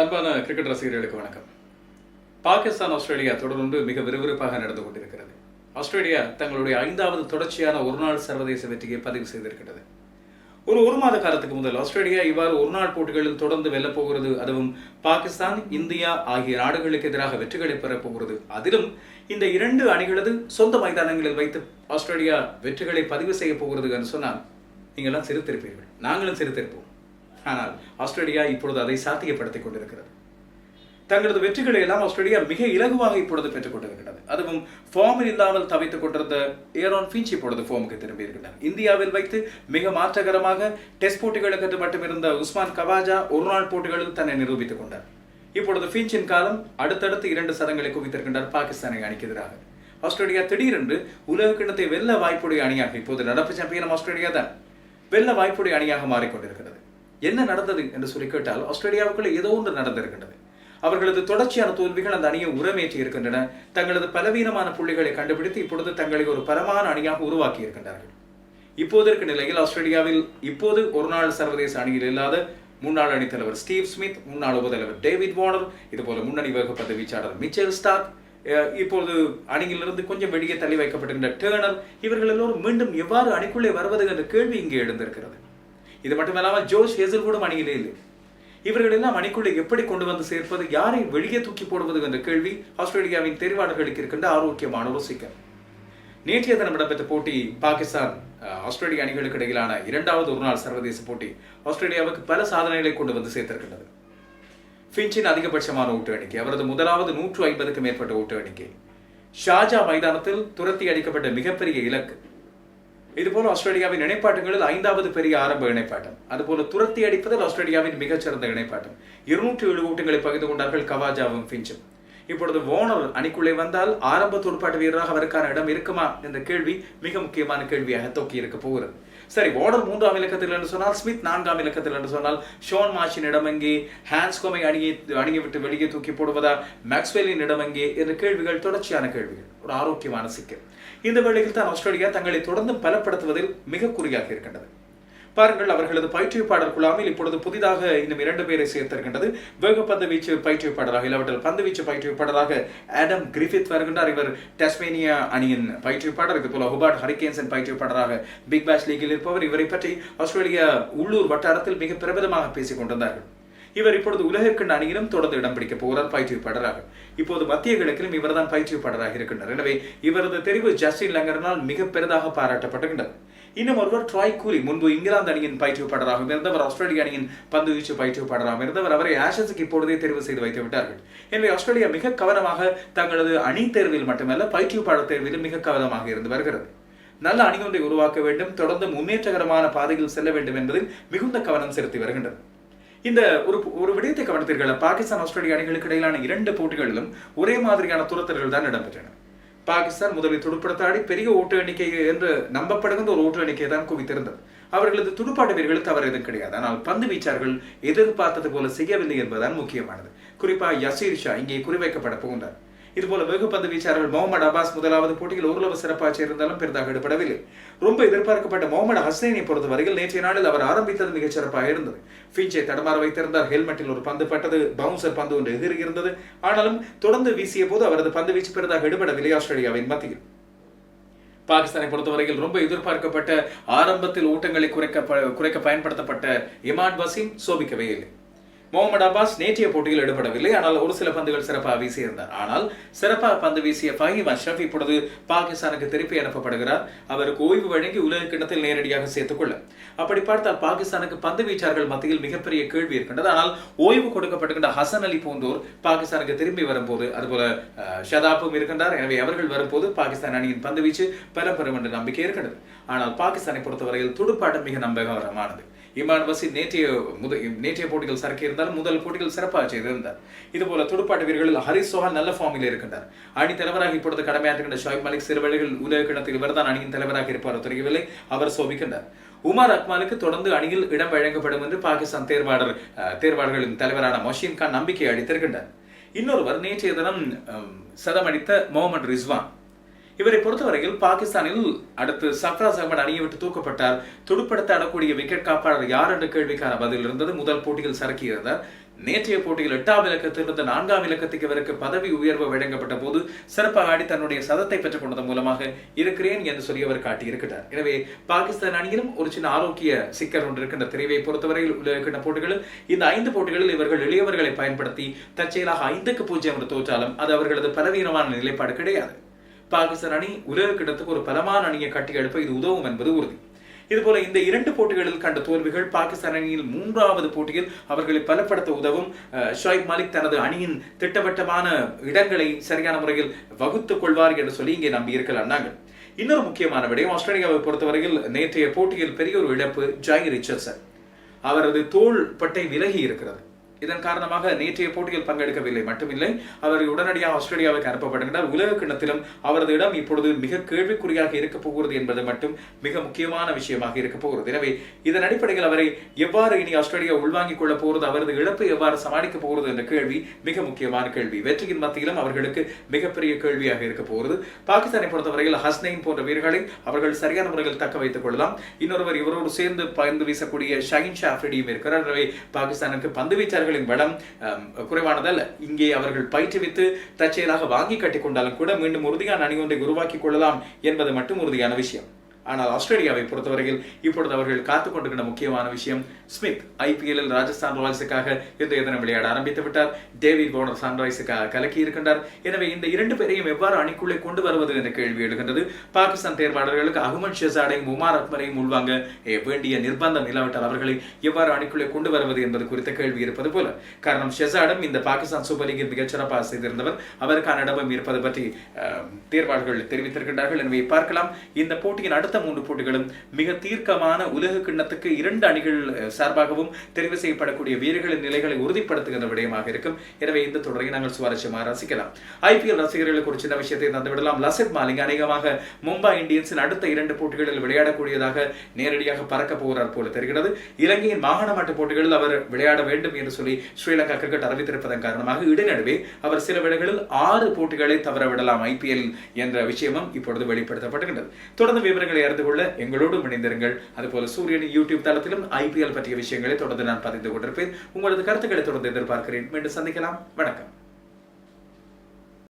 அன்பான கிரிக்கெட் ரசிகர்களுக்கு வணக்கம். பாகிஸ்தான் ஆஸ்திரேலியா தொடர்ந்து மிக விறுவிறுப்பாக நடந்து கொண்டிருக்கிறது. ஆஸ்திரேலியா தங்களுடைய ஐந்தாவது தொடர்ச்சியான ஒருநாள் சர்வதேச வெற்றியை பதிவு செய்திருக்கிறது. ஒரு ஒரு மாத காலத்துக்கு முதல் ஆஸ்திரேலியா இவ்வாறு ஒருநாள் போட்டிகளில் தொடர்ந்து வெல்லப்போகிறது அதுவும் பாகிஸ்தான் இந்தியா ஆகிய நாடுகளுக்கு எதிராக வெற்றிகளை பெறப்போகிறது அதிலும் இந்த இரண்டு அணிகளது சொந்த மைதானங்களில் வைத்து ஆஸ்திரேலியா வெற்றிகளை பதிவு செய்ய போகிறது என்று சொன்னால் நீங்கள்லாம் சிரித்திருப்பீர்கள். நாங்களும் சிரித்திருப்போம். ஆனால் ஆஸ்திரேலியா இப்பொழுது அதை சாத்தியப்படுத்திக் கொண்டிருக்கிறது. தங்களது வெற்றிகளை எல்லாம் ஆஸ்திரேலியா மிக இலகுவாக இப்பொழுது பெற்றுக் கொண்டிருக்கிறது. அதுவும் ஃபார்மில் இல்லாமல் தவித்துக் கொண்டிருந்த ஏரோன் ஃபின்ச் இப்பொழுது ஃபார்முக்கு திரும்பியிருக்கிறார் இந்தியாவில் வைத்து மிக மாற்றகரமாக டெஸ்ட் போட்டிகளுக்கு மட்டும் இருந்த உஸ்மான் கவாஜா ஒரு நாள் போட்டிகளில் தன்னை நிரூபித்துக் கொண்டார். இப்பொழுது ஃபின்ச்சின் காலம் அடுத்தடுத்து இரண்டு சதங்களை குவித்திருக்கின்றார் பாகிஸ்தானை அணிக்கு எதிராக. ஆஸ்திரேலியா திடீரென்று உலக கிண்ணத்தை வெல்ல வாய்ப்புடைய அணியாக இப்போது நடப்பு சாம்பியன் ஆஸ்திரேலியா தான் வெல்ல வாய்ப்புடைய அணியாக மாறிக்கொண்டிருக்கிறது என்ன நடந்தது என்று சொல்லி கேட்டால் ஆஸ்திரேலியாவுக்குள்ள ஏதோ ஒன்று நடந்திருக்கின்றது. அவர்களது தொடர்ச்சியான தோல்விகள் அந்த அணியை உரமேற்றி இருக்கின்றன. தங்களது பலவீனமான புள்ளிகளை கண்டுபிடித்து இப்பொழுது தங்களை ஒரு பரமான அணியாக உருவாக்கி இருக்கின்றார்கள். இப்போதைக்கு நிலையில் ஆஸ்திரேலியாவில் இப்போது ஒரு நாள் சர்வதேச அணியில் இல்லாத முன்னாள் அணித்தலைவர் ஸ்டீவ் ஸ்மித் முன்னாள் உபதலைவர் டேவிட் வார்னர் இதுபோல முன்னணி வேகப்பட்ட வீச்சாளர் மிச்சல் ஸ்டாக் இப்போது இப்பொழுது அணியிலிருந்து கொஞ்சம் வெளியே தள்ளி வைக்கப்பட்டிருந்த டேர்னர் இவர்கள் எல்லோரும் மீண்டும் எவ்வாறு அணிக்குள்ளே வருவது என்ற கேள்வி இங்கே எழுந்திருக்கிறது. இது மட்டுமல்லாமல் ஜோஷ் ஹேசல் கூட அணியிலே இல்லை. இவர்கள் எல்லாம் அணிக்குள்ளே எப்படி கொண்டு வந்து சேர்ப்பது யாரை வெளியே தூக்கி போடுவது என்ற கேள்வி ஆஸ்திரேலியாவின் தெரிவாளர்களுக்கு இருக்கின்ற ஆரோக்கியமான ஒரு சிக்கல். நேற்றைய தினம் இடம்பெற்ற போட்டி பாகிஸ்தான் ஆஸ்திரேலிய அணிகளுக்கு இடையிலான இரண்டாவது ஒருநாள் சர்வதேச போட்டி ஆஸ்திரேலியாவுக்கு பல சாதனைகளை கொண்டு வந்து சேர்த்திருக்கின்றது. ஃபின்ச்சின் அதிகபட்சமான ஓட்டு எண்ணிக்கை அவரது முதலாவது நூற்று ஐம்பதுக்கு மேற்பட்ட ஓட்டு எண்ணிக்கை. ஷாஜா மைதானத்தில் துரத்தி அடிக்கப்பட்ட மிகப்பெரிய இலக்கு இதுபோல ஆஸ்திரேலியாவின் இணைப்பாட்டங்களில் ஐந்தாவது பெரிய ஆரம்ப இணைப்பாட்டம். அதுபோல துரத்தி அடிப்பதில் ஆஸ்திரேலியாவின் மிகச்சிறந்த இணைப்பாட்டம். இருநூற்றி ஏழு ஓட்டங்களை பகிர்ந்து கொண்டார்கள் கவாஜாவும் ஃபிஞ்சும் இப்பொழுது ஓனர் அணிக்குள்ளே வந்தால் ஆரம்ப துடுப்பாட்ட வீரராக அவருக்கான இடம் இருக்குமா என்ற கேள்வி மிக முக்கியமான கேள்வியாக தொக்கி இருக்க போகிறது. சரி ஓனர் மூன்றாம் இலக்கத்தில் என்று சொன்னால் ஸ்மித் நான்காம் இலக்கத்தில் என்று சொன்னால் ஷோன் மாஷின் இடமங்கி ஹான்ஸ்கோமை அணுகி அணுகிவிட்டு வெளியே தூக்கி போடுவதா? மேக்ஸ்வெல்லின் இடமங்கி என்ற கேள்விகள் தொடர்ச்சியான கேள்விகள். ஒரு ஆரோக்கியமான சிக்கல். இந்த வேளையில் தான் ஆஸ்திரேலியா தங்களை தொடர்ந்து பலப்படுத்துவதில் மிக குறியாக இருக்கின்றது. பாருங்கள் அவர்களது பயிற்றுவிப்பாளர் குழாமில் இப்பொழுது புதிதாக இன்னும் இரண்டு பேரை சேர்த்திருக்கின்றது. வேகப்பந்து வீச்சு பயிற்றுவிப்பாளராக இல்லாவற்றில் பந்து வீச்சு பயிற்றுவிப்பாளராக ஆடம் கிரிஃபித் வருகின்றார். இவர் டஸ்மேனியா அணியின் பயிற்றுவிப்பாளர் இது போல ஹுபார்ட் ஹரிகேன்சன் பயிற்றுவிப்பாளராக பிக் பேஷ் லீகில் இருப்பவர். இவரை பற்றி ஆஸ்திரேலியா உள்ளூர் வட்டாரத்தில் மிக பிரபலமாக பேசிக் கொண்டிருந்தார்கள். இவர் இப்பொழுது உலகக்கண் அணியிலும் தொடர்ந்து இடம் பிடிக்கப் போகிறார் பயிற்றுவிப்பாளராக. இப்போது மத்திய கிழக்கிலும் இவர்தான் பயிற்றுவிப்பாளராக இருக்கின்றார். எனவே இவரது தெரிவு ஜஸ்டின் லங்கரனால் மிக பெரிதாக பாராட்டப்பட்டுகின்றது இன்னும் ஒருவர் ட்ராய் கூலி முன்பு இங்கிலாந்து அணியின் பயிற்றுவிப்பாளராக இருந்தவர் ஆஸ்திரேலிய அணியின் பந்து வீச்சு பயிற்றுவிப்பாளராக இருந்தவர் அவரை ஆஷஸுக்கு இப்பொழுதே தேர்வு செய்து வைத்து விட்டார்கள். எனவே ஆஸ்திரேலியா மிக கவனமாக தங்களது அணி தேர்வில் மட்டுமல்ல பயிற்றுவிப்பாளர் தேர்விலும் மிக கவனமாக இருந்து வருகிறது. நல்ல அணி ஒன்றை உருவாக்க வேண்டும் தொடர்ந்து முன்னேற்றகரமான பாதையில் செல்ல வேண்டும் என்பதில் மிகுந்த கவனம் செலுத்தி வருகின்றது. இந்த ஒரு ஒரு விடயத்தை கவனித்தீர்கள்? பாகிஸ்தான் ஆஸ்திரேலிய அணிகளுக்கு இடையிலான இரண்டு போட்டிகளிலும் ஒரே மாதிரியான துரத்தல்கள் தான் இடம்பெற்றன. பாகிஸ்தான் முதலில் துடுப்படுத்தாடி பெரிய ஓட்டு எண்ணிக்கை என்று நம்பப்படுகின்ற ஒரு ஓட்டு எண்ணிக்கை தான் குவித்திருந்தது. அவர்களது துடுப்பாட்ட வீரர்கள் தவறு எதுவும் கிடையாது. ஆனால் பந்து வீச்சார்கள் எதிர்பார்த்தது போல செய்யவில்லை என்பதுதான் முக்கியமானது. குறிப்பாக யசீர் ஷா இங்கே குறிவைக்கப்பட புகுந்தார் இதுபோல வேகப்பந்து வீச்சாளர் முகமது அப்பாஸ் முதலாவது போட்டியில் ஓரளவு சிறப்பாக சேர்ந்தாலும் பெரிதாக ஈடுபடவில்லை ரொம்ப எதிர்பார்க்கப்பட்ட முகமது ஹசனைனை பொறுத்தவரையில் நேற்றைய நாளில் அவர் ஆரம்பித்தது மிகச் சிறப்பாக இருந்தது. ஃபீச்சை தடமாற வைத்திருந்தார். ஹெல்மெட்டில் ஒரு பந்து பட்டது பவுன்சர் பந்து ஒன்று எதிரி இருந்தது. ஆனாலும் தொடர்ந்து வீசிய போது அவரது பந்து வீச்சு பெரிதாக ஈடுபடவில்லை ஆஸ்திரேலியாவின் மத்தியில். பாகிஸ்தானை பொறுத்தவரையில் ரொம்ப எதிர்பார்க்கப்பட்ட ஆரம்பத்தில் ஊட்டங்களை குறைக்க குறைக்க பயன்படுத்தப்பட்ட இமான் வசீம் சோபிக்கவே இல்லை. முகமது அப்பாஸ் நேற்றைய போட்டியில் ஈடுபடவில்லை. ஆனால் ஒரு சில பந்துகள் சிறப்பாக வீசியிருந்தார். ஆனால் சிறப்பாக பந்து வீசிய ஃபஹீம் அஷ்ரஃப் இப்பொழுது பாகிஸ்தானுக்கு திருப்பி அனுப்பப்படுகிறார். அவருக்கு ஓய்வு வழங்கி உலக கிண்ணத்தில் நேரடியாக சேர்த்துக் கொள்ள அப்படி பார்த்தால் பாகிஸ்தானுக்கு பந்து வீச்சார்கள் மத்தியில் மிகப்பெரிய கேள்வி இருக்கின்றது. ஆனால் ஓய்வு கொடுக்கப்பட்டிருக்கின்ற ஹசன் அலி போன்றோர் பாகிஸ்தானுக்கு திரும்பி வரும்போது அதுபோல அஹ், ஷதாப்பும் இருக்கின்றார். எனவே அவர்கள் வரும்போது பாகிஸ்தான் அணியின் பந்து வீச்சு பெறப்பெறும் என்ற நம்பிக்கை இருக்கிறது. ஆனால் பாகிஸ்தானை பொறுத்தவரையில் துடுப்பாட்டம் மிக நம்பகரமானது இமான் பசி நேற்றைய முத நேற்றைய போட்டிகள் சரக்கு இருந்தாலும் முதல் போட்டிகள் சிறப்பாக செய்திருந்தார். இதுபோல துடுப்பாட்ட வீரர்கள் ஹரிஸ் சோஹான் நல்ல ஃபார்மில் இருக்கின்றார். அணி தலைவராக இப்பொழுது கடமையாற்றுகின்ற ஷாயிப் மலிக் சிறுவழிகள் உலக கிணத்தில் இவர்தான் அணியின் தலைவராக இருப்பார் தெரியவில்லை. அவர் சோபிக்கின்றார். உமர் அக்மாலுக்கு தொடர்ந்து அணியில் இடம் வழங்கப்படும் என்று பாகிஸ்தான் தேர்வாளர் தேர்வாளர்களின் தலைவரான மொஷீன் கான் நம்பிக்கை அளித்திருக்கின்றார். இன்னொருவர் நேற்றைய தினம் சதமடித்த முகமது ரிஸ்வான். இவரை பொறுத்தவரையில் பாகிஸ்தானில் அடுத்து சஃப்ராஸ் அகமது அணியை விட்டு தூக்கப்பட்டார். துடுப்படுத்த ஆடக்கூடிய விக்கெட் காப்பாளர் யார் என்ற கேள்விக்கான பதில் இருந்தது. முதல் போட்டியில் சரக்கியிருந்தார் நேற்றைய போட்டியில் எட்டாம் இலக்கத்திலிருந்து நான்காம் இலக்கத்துக்கு இவருக்கு பதவி உயர்வு வழங்கப்பட்ட போது சிறப்பாக ஆடி தன்னுடைய சதத்தை பெற்றுக் கொண்டதன் மூலமாக இருக்கிறேன் என்று சொல்லி அவர் காட்டியிருக்கிறார். எனவே பாகிஸ்தான் அணியிலும் ஒரு சின்ன ஆரோக்கிய சிக்கல் ஒன்று இருக்கின்ற தெரிவை பொறுத்தவரையில் உள்ள இருக்கின்ற போட்டிகளில் இந்த ஐந்து போட்டிகளில் இவர்கள் எளியவர்களை பயன்படுத்தி தற்செயலாக ஐந்துக்கு பூஜ்ஜியம் என்று தோற்றாலும் அது அவர்களது பலவீனமான நிலைப்பாடு கிடையாது. பாகிஸ்தான் அணி உலக கிட்டத்துக்கு ஒரு பலமான அணியை கட்டி எழுப்ப இது உதவும் என்பது உறுதி. இதுபோல இந்த இரண்டு போட்டிகளில் கண்ட தோல்விகள் பாகிஸ்தான் அணியில் மூன்றாவது போட்டியில் அவர்களை பலப்படுத்த உதவும் ஷோயிப் மாலிக் தனது அணியின் திட்டவட்டமான இடங்களை சரியான முறையில் வகுத்துக் கொள்வார் என்று சொல்லி இங்கே நம்பி இருக்கலாம் நாங்கள். இன்னொரு முக்கியமான விடயம் ஆஸ்திரேலியாவை பொறுத்தவரையில் நேற்றைய போட்டியில் பெரிய ஒரு இழப்பு ஜாய் ரிச்சர்சன் அவரது தோள் பட்டை விலகி இருக்கிறது. இதன் காரணமாக நேற்றைய போட்டியில் பங்கெடுக்கவில்லை மட்டுமில்லை. அவர் உடனடியாக ஆஸ்திரேலியாவுக்கு அனுப்பப்படுகிறார் உலக கிண்ணத்திலும் அவரது இடம் இப்பொழுது மிக கேள்விக்குறியாக இருக்க போகிறது என்பது மட்டும் மிக முக்கியமான விஷயமாக இருக்க போகிறது. எனவே இதன் அடிப்படையில் அவரை எவ்வாறு இனி ஆஸ்திரேலியா உள்வாங்கிக் கொள்ள போகிறது அவரது இழப்பை எவ்வாறு சமாளிக்க போகிறது என்ற கேள்வி மிக முக்கியமான கேள்வி. வெற்றியின் மத்தியிலும் அவர்களுக்கு மிகப்பெரிய கேள்வியாக இருக்க போகிறது. பாகிஸ்தானை பொறுத்தவரையில் ஹஸ்னைன் போன்ற வீரர்களை அவர்கள் சரியான முறையில் தக்க வைத்துக் கொள்ளலாம். இன்னொருவர் இவரோடு சேர்ந்து பந்து வீசக்கூடிய ஷஹின் ஷா இருக்கிறார். எனவே பாகிஸ்தானுக்கு பந்து வீச்சார்கள் அவர்களின் அம், குறைவானதல்ல. இங்கே அவர்கள் பயிற்றுவித்து தற்செயலாக வாங்கி கட்டிக்கொண்டாலும் கூட மீண்டும் உறுதியான அணி ஒன்றை உருவாக்கிக் கொள்ளலாம் என்பது மட்டும் உறுதியான விஷயம். ஆனால் ஆஸ்திரேலியாவை பொறுத்தவரையில் இப்பொழுது அவர்கள் காத்துக்கொண்டிருக்கிற முக்கியமான விஷயம் ஸ்மித் ஐபிஎல்லில் ராஜஸ்தான் ராயல்ஸுக்காக இன்றைய தினம் விளையாட ஆரம்பித்து விட்டார். டேவிட் வார்னர் சன்ரைஸுக்காக கலக்கி இருக்கின்றார். எனவே இந்த இரண்டு பேரையும் எவ்வாறு அணிக்குள்ளே கொண்டு வருவது என்ற கேள்வி எழுகின்றது. பாகிஸ்தான் தேர்வாளர்களுக்கு அகமது ஷெசாடையும் உமார் அக்மரையும் உள்வாங்க வேண்டிய நிர்பந்தம் இல்லாவிட்டால் அவர்களை எவ்வாறு அணிக்குள்ளே கொண்டு வருவது என்பது குறித்த கேள்வி இருப்பது போல. காரணம் ஷெசாடும் இந்த பாகிஸ்தான் சூப்பர் லீகில் மிகச்சிறப்பாக செய்திருந்தவர். அவருக்கான இடமும் இருப்பது பற்றி தேர்வாளர்கள் தெரிவித்திருக்கின்றார்கள். எனவே பார்க்கலாம். இந்த போட்டியின் அடுத்த மூன்று போட்டிகளும் மிக தீர்க்கமான உலக கிண்ணத்துக்கு இரண்டு அணிகள் சார்பாகவும் தெரிவு செய்யப்படக்கூடிய வீரர்களின் நிலைகளை உறுதிப்படுத்துகின்ற விடயமாக இருக்கும். எனவே இந்த தொடரை நாங்கள் சுவாரஸ்யமாக ரசிக்கலாம். ஐபிஎல் ரசிகர்களுக்கு ஒரு சின்ன விஷயத்தை தந்துவிடலாம். லசித் மாலிங் அநேகமாக மும்பை இந்தியன்ஸின் அடுத்த இரண்டு போட்டிகளில் விளையாடக்கூடியதாக நேரடியாக பறக்க போகிறார் போல தெரிகிறது. இலங்கையின் மாகாண மாட்டு போட்டிகளில் அவர் விளையாட வேண்டும் என்று சொல்லி ஸ்ரீலங்கா கிரிக்கெட் அறிவித்திருப்பதன் காரணமாக இடைநடுவே அவர் சில வேளைகளில் ஆறு போட்டிகளை தவற விடலாம் ஐபிஎல் என்ற விஷயமும் இப்பொழுது வெளிப்படுத்தப்பட்டுகின்றது. தொடர்ந்து விவரங்களை அறிந்து கொள்ள எங்களோடு இணைந்திருங்கள். அதுபோல சூரியன் யூடியூப் தளத்திலும் ஐபிஎல் பற்றிய விஷயங்களை தொடர்ந்து நான் பதிந்து கொண்டிருப்பேன். உங்களது கருத்துக்களை தொடர்ந்து எதிர்பார்க்கிறேன். மீண்டும் சந்திக்கலாம். வணக்கம்.